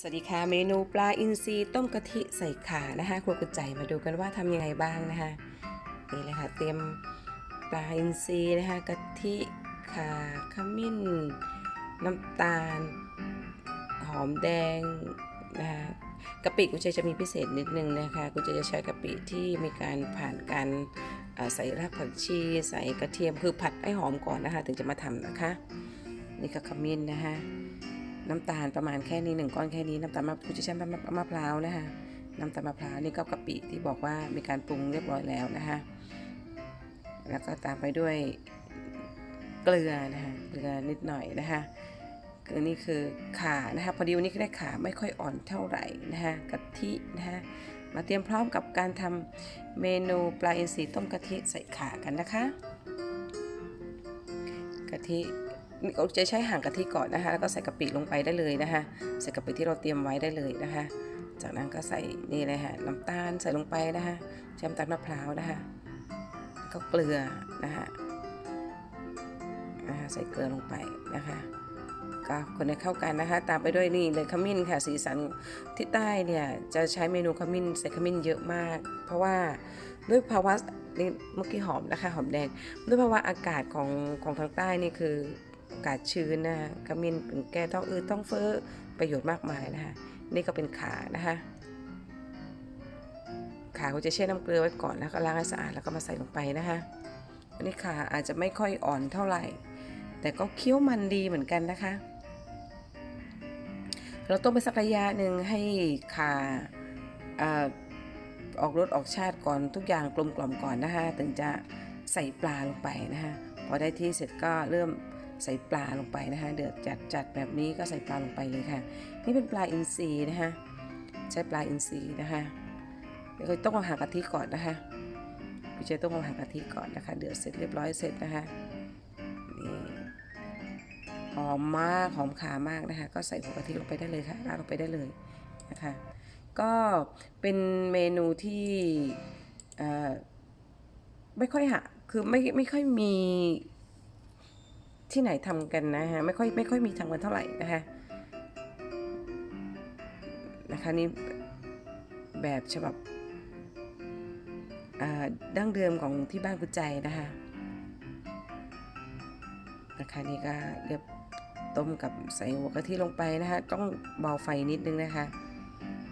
สวัสดีค่ะเมนูปลาอินทรีต้มกะทิใส่ข่านะคะครัวกุญใจมาดูกันว่าทำยังไงบ้างนะคะนี่เลยค่ะเตรียมปลาอินทรีนะคะกะทิข่าขมิ้น น้ำตาล หอมแดงนะคะกะปิกุญใจจะมีพิเศษนิดนึงนะคะกุญใจจะใช้กะปิที่มีการผ่านการใส่รากผักชี ใส่กระเทียมคือผัดให้หอมก่อนนะคะ ถึงจะมาทำนะคะ นี่ก็ขมิ้นนะคะ น้ำตาลประมาณแค่นี้หนึ่งก้อนแค่นี้น้ำตาลมะกุจิชันมะมะพร้าวนะคะน้ำตาลมะพร้าวนี่ก็กะปิที่บอกว่ามีการปรุงเรียบร้อยแล้วนะคะแล้วก็ตามไปด้วยเกลือนะคะเกลือนิดหน่อยนะคะคือนี่คือขานะคะพอดีวันนี้ก็ได้ขาไม่ค่อยอ่อนเท่าไหร่นะคะกะทินะคะมาเตรียมพร้อมกับการทำเมนูปลาอินทรีต้มกะทิใส่ขากันนะคะ กะทิเรา จะใช้ห่างกะทิก่อนนะคะ แล้วก็ใส่กะปิลงไปได้เลยนะคะ ใส่กะปิที่เราเตรียมไว้ได้เลยนะคะ จากนั้นก็ใส่นี่เลยค่ะน้ำตาลใส่ลงไปนะคะใช้น้ำตาลมะพร้าวนะคะแล้วก็เกลือนะคะนะคะใส่เกลือลงไปนะคะก็คนให้เข้ากันนะคะ ตามไปด้วยนี่เลยขมิ้นค่ะสีสันที่ใต้เนี่ยจะใช้เมนูขมิ้นใส่ขมิ้นเยอะมาก เพราะว่าด้วยภาวะนี่เมื่อกี้หอมนะคะหอมแดงด้วยภาวะอากาศของของทางใต้นี่คือ กาศชื้นนะขมิ้นเป็นแก้ท้องอืดท้องเฟ้อประโยชน์มากมายนะคะนี่ก็เป็นขานะคะขาก็จะแช่น้ำเกลือไว้ก่อนแล้วก็ล้างให้สะอาดแล้วก็มาใส่ลงไปนะคะอันนี้ขาอาจจะไม่ค่อยอ่อนเท่าไหร่ แต่ก็เคี้ยวมันดีเหมือนกันนะคะ เราต้มไปสักระยะหนึ่งให้ขาออกรสออกชาติก่อนทุกอย่างกลมกล่อมก่อนนะคะ ถึงจะใส่ปลาลงไปนะคะพอได้ที่เสร็จก็เริ่ม ใส่ปลาลงไปนะคะ เดือดจัดจัดแบบนี้ก็ใส่ปลาลงไปเลยค่ะ นี่เป็นปลาอินทรีนะคะใช้ปลาอินทรีนะคะเดี๋ยวต้องเอาหางกะทิก่อนนะคะพี่เจต้องเอาหางกะทิก่อนนะคะ เดือดเสร็จเรียบร้อยเสร็จนะคะนี่หอมมากหอมขามากนะคะ ก็ใส่หัวกะทิลงไปได้เลยค่ะราดลงไปได้เลยนะคะ ก็เป็นเมนูที่ไม่ค่อยหาคือไม่ไม่ค่อยมี ที่ไหนทำกันนะฮะไม่ค่อยไม่ค่อยมีทำกันเท่าไหร่นะคะนะคะนี่แบบฉบับดั้งเดิมของที่บ้านกุญใจนะคะนะคะนี่ก็เรียบต้มกับใส่หัวกะทิลงไปนะคะต้องเบาไฟนิดนึงนะคะ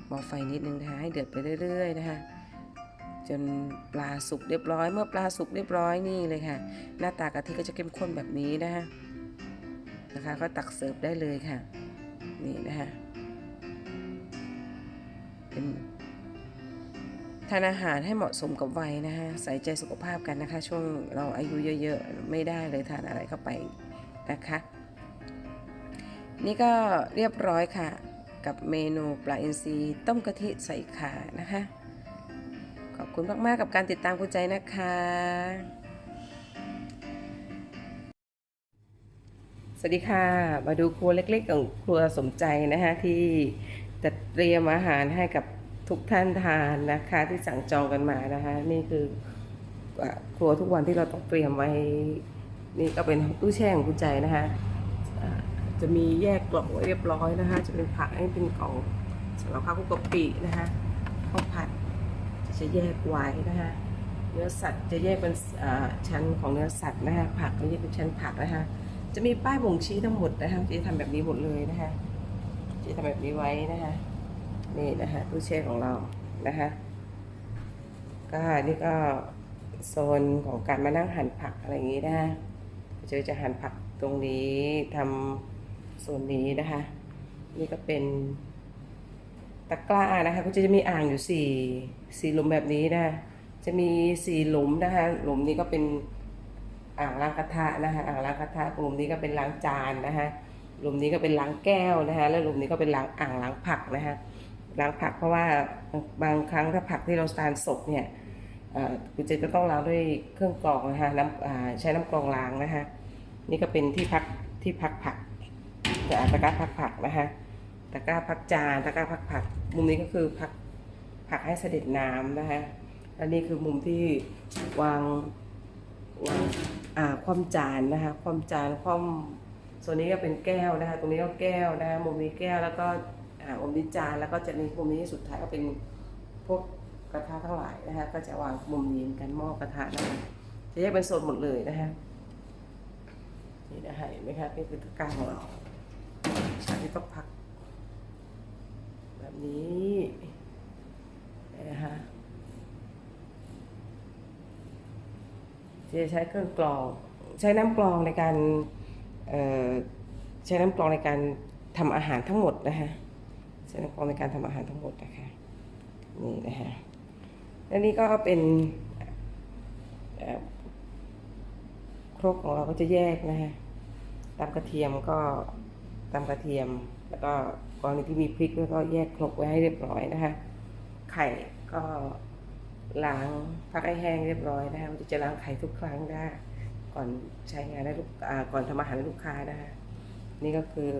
เบาไฟนิดนึงนะคะให้เดือดไปเรื่อยๆนะคะ จนปลาสุกเรียบร้อย เมื่อปลาสุกเรียบร้อยนี่เลยค่ะ หน้าตากะทิก็จะเข้มข้นแบบนี้นะคะนะคะ ก็ตักเสิร์ฟได้เลยค่ะ นี่นะคะเป็นทานอาหารให้เหมาะสมกับวัยนะคะใส่ใจสุขภาพกันนะคะ ช่วงเราอายุเยอะๆ ไม่ได้เลยทานอะไรเข้าไปนะคะ นี่ก็เรียบร้อยค่ะ กับเมนูปลาอินทรีต้มกะทิใส่ข่านะคะ คุณมาก ๆ กับการติดตามคุณใจนะคะ สวัสดีค่ะ มาดูครัวเล็ก ๆ ของครัวสมใจนะคะที่จะเตรียมอาหารให้กับทุกท่านทานนะคะที่สั่งจองกันมานะคะ นี่คือครัวทุกวันที่เราต้องเตรียมไว้ นี่ก็เป็นตู้แช่ของคุณใจนะคะจะมีแยกกล่องไว้เรียบร้อยนะคะ จะเป็นผักให้เป็นกล่องสำหรับข้าวคลุกกะปินะคะข้าวผัด จะแยกไว้นะคะเนื้อสัตว์จะแยกเป็นชั้นของเนื้อสัตว์นะคะผักก็แยกเป็นชั้นผักนะคะจะมีป้ายบ่งชี้ทั้งหมดนะคะจะทำแบบนี้หมดเลยนะคะจะทำแบบนี้ไว้นะคะนี่นะคะตู้แช่ของเรานะคะก็นี่ก็โซนของการมานั่งหั่นผักอะไรอย่างนี้นะคะเจอจะหั่นผักตรงนี้ทำโซนนี้นะคะ นี่ก็เป็น ตะกร้านะคะก็จะมีอ่างอยู่สี่สี่หลุมแบบนี้นะจะมีสี่หลุมนะคะหลุมนี้ก็เป็นอ่างล้างกระทะนะคะอ่างล้างกระทะหลุมนี้ก็เป็นล้างจานนะคะหลุมนี้ก็เป็นล้างแก้วนะคะแล้วหลุมนี้ก็เป็นล้างอ่างล้างผักนะคะล้างผักเพราะว่าบางครั้งถ้าผักที่เราทานสดเนี่ยเอ่อคุณเจก็ต้องล้างด้วยเครื่องกรองนะคะน้ำใช้น้ำกรองล้างนะคะนี่ก็เป็นที่พักที่พักผักจะอาตะกร้าพักผักนะคะ ตะกร้าพักจานตะกร้าพักผัก มุมนี้ก็คือพักผักให้เสด็จน้ำนะคะและนี่คือมุมที่วางวางอ่าความจานนะคะความจานความส่วนนี้ก็เป็นแก้วนะคะตรงนี้ก็แก้วนะคะมุมนี้แก้วแล้วก็อ่ามุมนี้จานแล้วก็จะมีมุมนี้สุดท้ายก็เป็นพวกกระทะทั้งหลายนะคะก็จะวางมุมนี้กันหม้อกระทะนะคะจะแยกเป็นโซนหมดเลยนะคะนี่นะคะเห็นไหมคะนี่คือตะกร้าของเราอันนี้ต้องพัก นี้นะคะจะใช้เครื่องกรองใช้น้ำกรองในการใช้น้ำกรองในการทำอาหารทั้งหมดนะคะใช้น้ำกรองในการทำอาหารทั้งหมดนะคะนี่นะคะและนี่ก็เป็นครกของเราก็จะแยกนะคะตำกระเทียมก็ตำกระเทียมแล้วก็ กรณีที่มีพริกแล้วก็แยกครกไว้ให้เรียบร้อยนะคะ ไข่ก็ล้างพักให้แห้งเรียบร้อยนะคะมันจะล้างไข่ทุกครั้งได้ ก่อนใช้งานให้ลูกอ่าก่อนทำอาหารให้ลูกค้านะคะนี่ก็คือ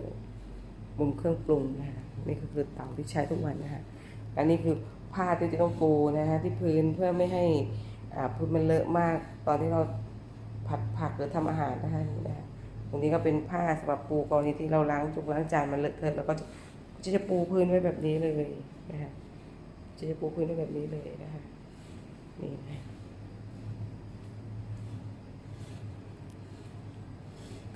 มุมเครื่องปรุงนะคะนี่ก็คือเตาที่ใช้ทุกวันนะคะอันนี้คือผ้าที่จะต้องปูนะคะที่พื้นเพื่อไม่ให้อ่าพื้นมันเลอะมากตอนที่เราผัดผักหรือทำอาหารนะคะนี่นะคะตรงนี้ก็เป็นผ้าสำหรับปูกรณีที่เราล้างจุกล้างจานมันเลอะเทอะแล้วก็จะ จะจะปูพื้นไว้แบบนี้เลยนะคะจะจะปูพื้นไว้แบบนี้เลยนะคะนี่นะ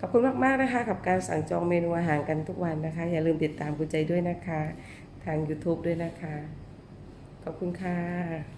ขอบคุณมาก ๆ นะคะ กับการสั่งจองเมนูอาหารกันทุกวันนะคะ อย่าลืมติดตามคุณใจด้วยนะคะ ทาง YouTube ด้วยนะคะ ขอบคุณค่ะ